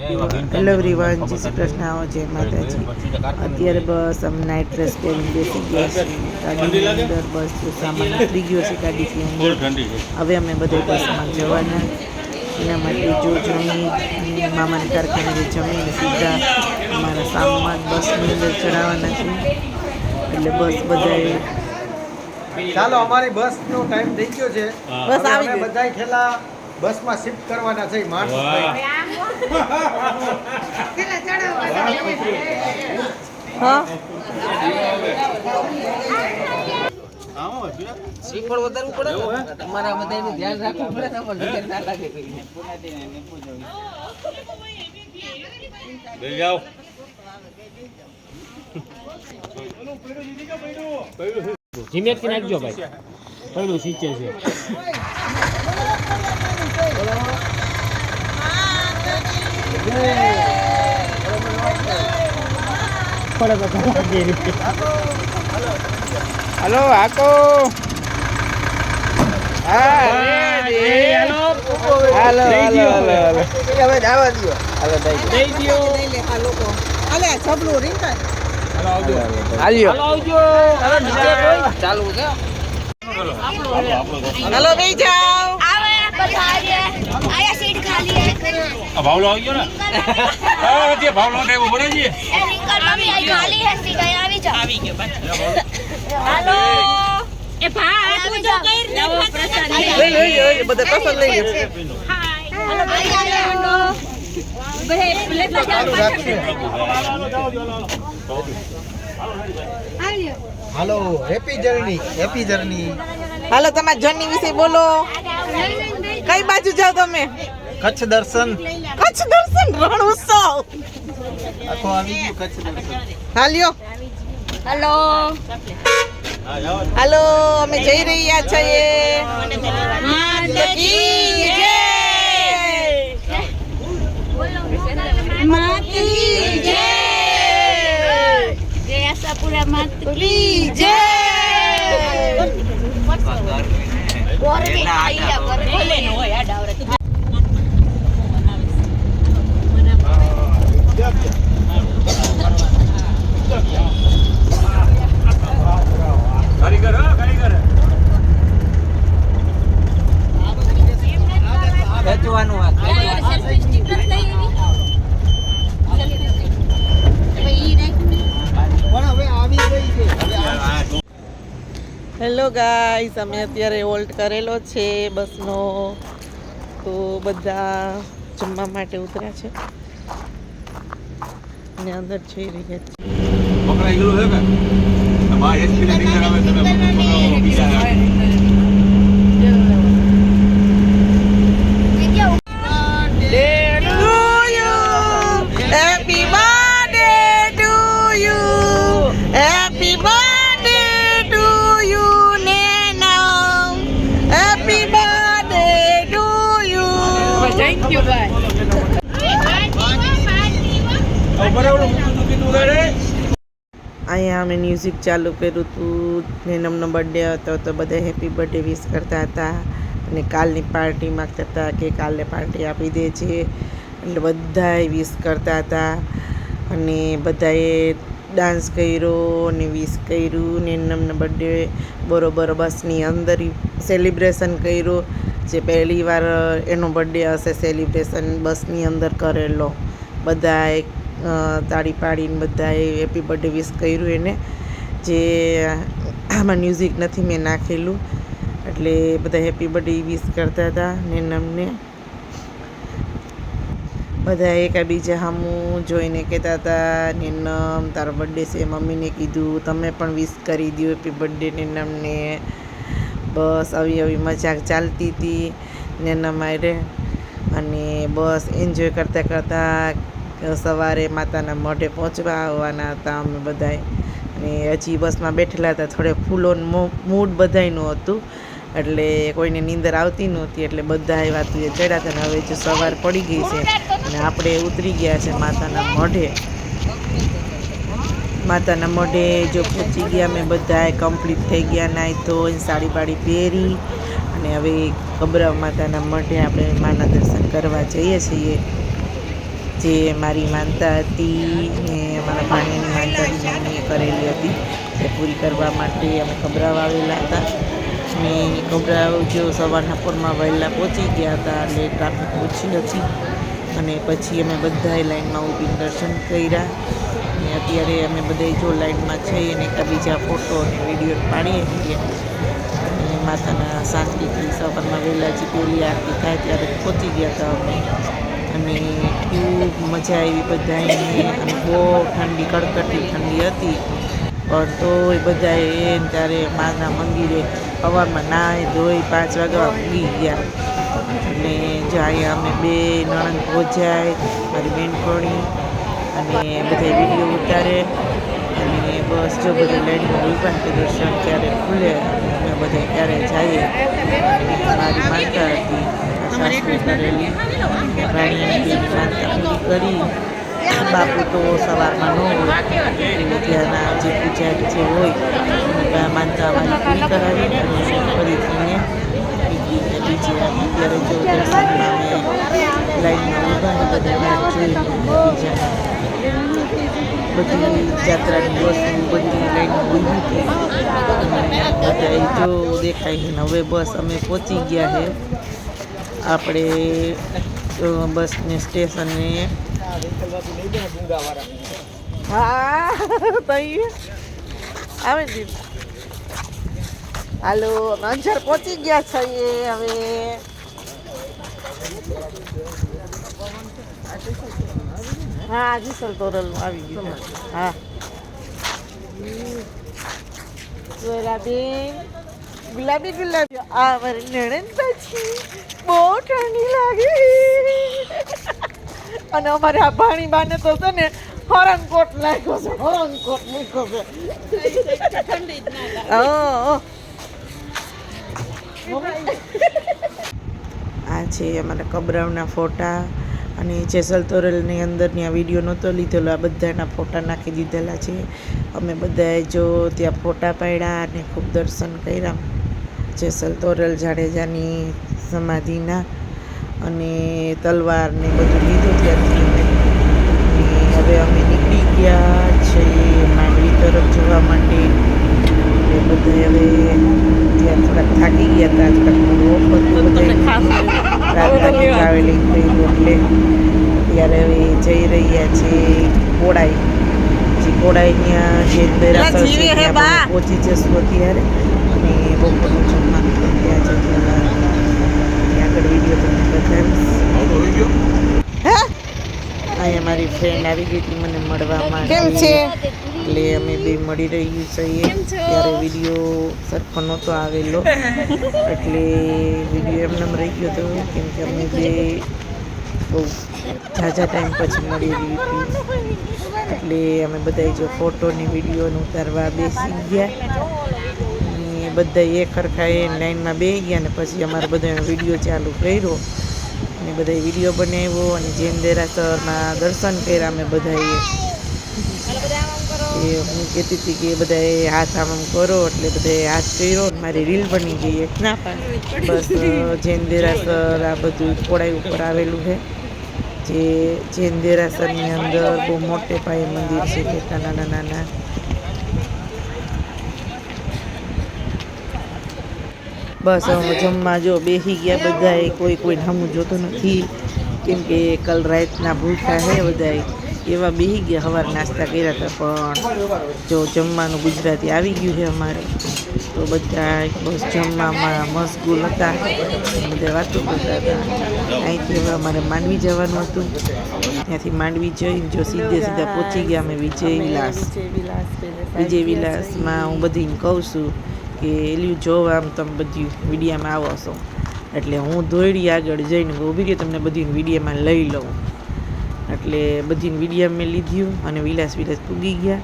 Hello everyone જય શ્રી કૃષ્ણ જય માતાજી અત્યારે બસ અમે નાઇટ ડ્રેસ કરીને બેસી ગયા છીએ. ગાડીની અંદર બસ સામાન ઉતરી ગયો છે ગાડીથી અંદર. હવે અમે બધે બસમાં જવાના. એના માટે જો જમી મામાના કારખાને જમીને સીધા અમારા સામાન બસની અંદર ચડાવવાના છે. એટલે બસ બધાએ ચાલો અમારી બસ નો ટાઈમ થઈ ગયો છે. બસ આવી બધા ગઈ. છેલ્લા શિફ્ટ કરવાના છે માણસ શ્રીફળ વધારવું પડે તમારા બધાનું ધ્યાન રાખવું પડે ને? લાગે. ધીમેથી નાખજો ભાઈ. પહેલું સીચે છે પડે તો તમારે જે હલો આકો હાલો હાલો હાલો હાલો હવે જવા દો હાલો દઈ દો દઈ દ્યો હાલ્યો હાલો આવજો હાલો નીચે આકો ચાલુ છે. હલો ભાઈ જાઓ. આવે બધા આવીએ આયા સીટ ખાલી હે ભાવલો આવી ગયો ને હા તે ભાવલો ને ઊભો રહેજે એ નિકલ મમ્મી આઈ ખાલી હે સીટ આયા આવી જાઓ આવી ગયો હાલો એ ભા તું જો કઈ નવો પ્રસાદ લઈ લો, લઈ લો, લઈ લો, બધા પસંદ લઈ લો હાલો ભાઈ હાલો બહે પ્લેટ હાલો હેપી જર્ની હેપી જર્ની હાલો તમારા જર્ની વિશે બોલો. કઈ બાજુ જાઓ તમે? કચ્છ દર્શન. કચ્છ દર્શન રણ ઉત્સવ. આખો આવી ગયો કચ્છ દર્શન. હાલ્યો હેલો. હેલો અમે જઈ રહ્યા છીએ. કી જય! માતી જય. જય. આશાપુરા માતી કી જય! ગોરવી આયા ગોરવી હોય આ ડાવરે કારીગર હા કારીગર ખેંચવાનું આ ખેંચવાનું સેલ્ફી સ્ટિક નથી લઈ એવી પણ હવે આવી ગઈ છે હવે આ- હેલો ગાઈસ અમે અત્યારે હોલ્ટ કરેલો છે બસનો. તો બધા જમવા માટે ઉતર્યા છે. અને અંદર જઈ રહ્યા છે. પકડાઈ ગયેલું છે કે બા એસપી ને ટીચર આવે તમે પકડો બીજા Happy birthday to you. Happy birthday to you, Nena. Happy birthday to you. Thank you, ભાઈ બરાબર મૂકું કીધું રે અહીંયા અમે મ્યુઝિક ચાલુ કર્યું હતું નેનમનો બર્થડે હતો તો બધા હેપી બર્થડે વિશ કરતા હતા. અને કાલની પાર્ટી માગતા હતા કે કાલે પાર્ટી આપી દે છે એટલે બધાએ વિશ કરતા હતા. અને બધાએ ડાન્સ કર્યો અને વિશ કર્યું નેનમનો બર્થડે બરોબર બસની અંદર સેલિબ્રેશન કર્યું. જે પહેલી વાર એનો બર્થડે હશે સેલિબ્રેશન બસની અંદર કરેલો. બધાએ તાળી પાડીને બધાએ હેપી બર્થડે વિશ કર્યું એને. જે આમાં મ્યુઝિક નથી મેં નાખેલું. એટલે બધા હેપી બર્થડે વિશ કરતા હતા ને નમને બધા એકાબીજા સામું જોઈને કહેતા હતા, નિનમ, તારો બર્થડે છે. મમ્મીને કીધું, તમે પણ વિશ કરી દો હેપી બર્થડે નિનમને. બસ આવી આવી મજાક ચાલતી હતી નિનમ આરે અને બસ એન્જોય કરતાં કરતાં સવારે માતાના મઢે પહોંચવા આવવાના હતા અમે બધાએ અને હજી બસમાં બેઠેલા હતા, થોડે ફૂલોનું મૂડ બધાયનું હતું. એટલે કોઈને નીંદર આવતી નહોતી, એટલે બધા એ વાત ચડ્યા હતા હવે જો સવાર પડી ગઈ છે અને આપણે ઉતરી ગયા છે માતાના મોઢે. માતાના મોઢે જો પહોંચી ગયા મેં બધાએ કમ્પ્લીટ થઈ ગયા, નાઈ તો સાડી બાડી પહેરી. અને હવે ગભરા માતાના મઢે આપણે માના દર્શન કરવા જઈએ છીએ. જે મારી માનતા હતી ને મારા ભાણીની માનતા મમ્મીએ કરેલી હતી, એ પૂરી કરવા માટે અમે કબરાવ આવેલા હતા. ને કબરાવ જો સવારના પોરમાં વહેલા પહોંચી ગયા હતા એટલે ટ્રાફિક ઓછી હતી. અને પછી અમે બધાએ લાઈનમાં ઊભી દર્શન કર્યા. ને અત્યારે અમે બધાય જો લાઈનમાં છીએ અને એકબીજા ફોટો અને વીડિયો પાડીએ છીએ. અને માતાના શાંતિથી સવારમાં વહેલા જે પહેલી આરતી થાય ત્યારે પહોંચી ગયા હતા અમે. અને ખૂબ મજા આવી બધાને અને બહુ ઠંડી, કડકડતી ઠંડી હતી. પણ તોય બધાએ ત્યારે માના મંદિરે હવામાં નાહી ધોઈ પાંચ વાગ્યા પૂગી ગયા. અને જો અમે બે નણંદ ભોજાય, મારી બેનપણી અને બધા વીડિયો ઉતારે. અને બસ જો બધી લાઈનમાં ઊભા કે દર્શન ક્યારે ખુલે અને અમે બધા ક્યારે જઈએ. મારી માનતા હતી. સાસુ કરેલી પૂરી કરી બાપુ તો સવારમાં જે પૂજારી જે હોય માનતા અમારી પૂરી કરાવી અને ફરીથી અમે લાઈનમાં બધા બધી જાત્રાની વસ્તુ બધી લાઈનમાં ઊભી હતી દેખાય છે હવે બસ અમે પહોંચી ગયા છે આપણે બસને સ્ટેશને હા, તઈ. આવે છે હાલો અંજાર પહોંચી ગયા છીએ હવે. હા, જીસલ તોરલ આવી ગયું હા. ગુલાબી ગુલાબી ગુલાબી. આ મારી નણંદ પછી બહુ ઠંડી લાગી. અને અમારે આ ભાણી બાને તો છે ને હરણકોટ લાગ્યો છે હરણકોટ મૂક્યો છે. ઠંડી આ છે અમારા કબરાવના ફોટા અને જેસલ તોરલની અંદરની આ વીડિયો નહોતો લીધેલો આ બધાના ફોટા નાખી દીધેલા છે. અમે બધાએ જો ત્યાં ફોટા પાડ્યા અને ખૂબ દર્શન કર્યા. જેસલ તોરલ જાડેજાની સમાધિના અને તલવાર ને બધું લીધું ત્યાંથી અમે. હવે અમે નીકળી ગયા છીએ માંડવી તરફ જવા માટે. એટલે બધા હવે ત્યાં થોડાક થાકી ગયા હતા આજકાલ. રાતનું ટ્રાવેલિંગ થયું એટલે. ત્યારે હવે જઈ રહ્યા છે કોડાઈ. જે કોડાઈ ત્યાં જે દેરાસર છે ત્યાં પહોંચી જશું અત્યારે. અને બપોરનું જમવાનું ત્યાં ત્યાં આગળ વીડિયો તમને બતાવીશ અહીંયા મારી ફ્રેન્ડ આવી ગઈ હતી મને મળવા માટે. કેમ છે? એટલે અમે બે મળી રહ્યું છીએ. ત્યારે વીડિયો સરખો નહોતો આવેલો. એટલે વીડિયો એમને એમ રહી ગયો હતો કેમ કે અમે બે બહુ ઝાઝા ટાઈમ પછી મળી રહી હતી એટલે અમે બધા જો ફોટોની વિડીયોને ઉતારવા બેસી ગયા. બધા એક ખરખા એ લાઈનમાં બે ગયા ને પછી અમારે બધો વીડિયો ચાલુ કર્યો. અને બધા વીડિયો બનાવ્યો અને જૈન દેરાસરમાં દર્શન કર્યા અમે બધાએ એ હું કહેતી હતી કે બધાએ હાથ આમ આમ કરો એટલે બધાએ હાથ કર્યો. અને મારી રીલ બની ગઈ એક. ના બસ જૈન દેરાસર આ બધું કોળાઈ ઉપર આવેલું છે. જે જૈન દેરાસરની અંદર બહુ મોટે પાયે મંદિર છે કેટલા નાના નાના બસ જમવા જો બેસી ગયા બધાએ કોઈ કોઈ હમું જોતો નથી. કેમ કે કલ રાતના ભૂખ્યા હે બધાએ. એવા બેસી ગયા સવાર નાસ્તા કર્યા હતા પણ જો જમવાનું ગુજરાતી આવી ગયું છે અમારે. તો બધા બસ જમવામાં મશગુલ હતા. બધા વાતો કરતા હતા. અહીંથી હવે અમારે માંડવી જવાનું હતું. ત્યાંથી માંડવી જઈને જો સીધે સીધા પહોંચી ગયા અમે વિજય વિલાસ. વિજય વિલાસમાં હું બધીને કહું છું કે એલ્યું જોવા આમ તમે બધી વિડીયામાં આવો છો. એટલે હું દોડી આગળ જઈને ઊભી રહી તમને બધી વિડીયામાં લઈ લઉં. એટલે બધી વિડીયા મેં લીધ્યું અને વિલાસ વિલાસ પૂગી ગયા.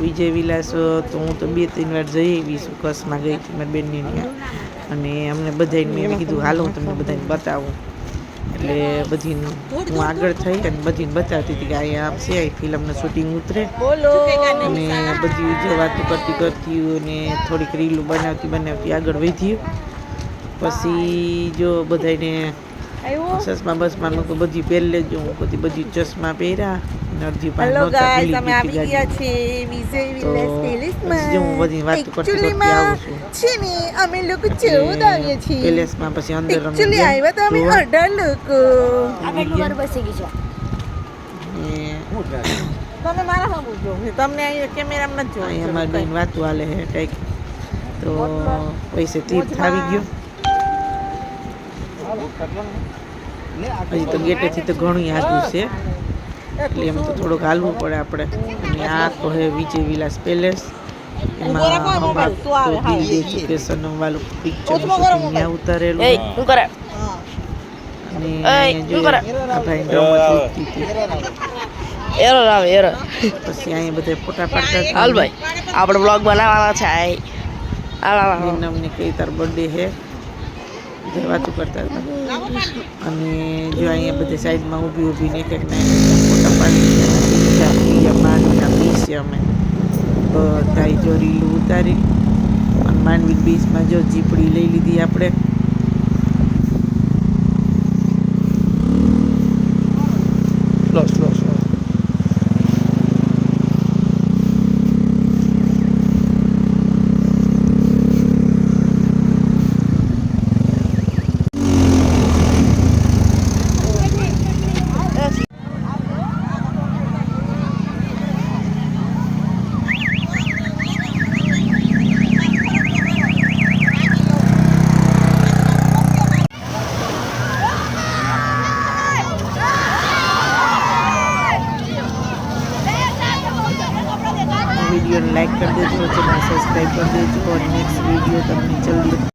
વિજય વિલાસ, તો હું તો બે ત્રણ વાર જઈ આવી છું કસમાં ગઈ હતી મારી બેનની ત્યાં. અને અમને બધાને મેં કીધું, હાલો હું તમને બધાને બતાવું. એટલે બધી હું આગળ થઈ અને બધીને બતાવતી હતી કે અહીંયા આમ છે ફિલ્મનું શૂટિંગ ઉતરે. અને બધી જે વાતો કરતી કરતી અને થોડીક રીલું બનાવતી બનાવતી આગળ વધ્યું પછી જો બધાને ચશ્મા બસમાં મેં બધી પહેરી લેજો હું બધી બધી ચશ્મા પહેર્યા અડધી હેલો ગાઈસ અમે આવી ગયા છે વિજય વિલેજ પેલેસમાં. હું બધી વાત કરતી કરતી આવું છું. છે ને અમે લોકો ચૌદ આવીએ છીએ. પેલેસમાં પછી અંદર અમે એકચ્યુઅલી આવ્યા તો તમે મારા સામુ જો તમને અહીંયા કેમેરામાં અહીંયા જોવા અમારી બેન વાતું હાલે છે કંઈક. તો પૈસે તીર્થ આવી ગયો. હજી તો ગેટેથી તો ઘણું આગું છે. એટલે એમ તો થોડુંક હાલવું પડે આપણે. અને આ તો હે વિજય વિલાસ પેલેસ. એમાં એજ્યુકેશન વાળું પિક્ચર ત્યાં ઉતારેલું. એ શું કરે. અને જો ભાઈ રમત હતી. એરર આવે. એરર પછી અહીંયા બધા ફોટા પાડતા. હાલ ભાઈ આપણે બ્લોગ બનાવવાના છે આય અમને કઈ તાર બર્થડે હે જે કરતા હતા. અને જો અહીંયા બધી સાઈડમાં ઊભી ઊભીને એક એક પાડી ગયા માંડવીના બીચ અમે બધા જો રીલું ઉતારી અને માંડવી બીચમાં જો જીપડી લઈ લીધી આપણે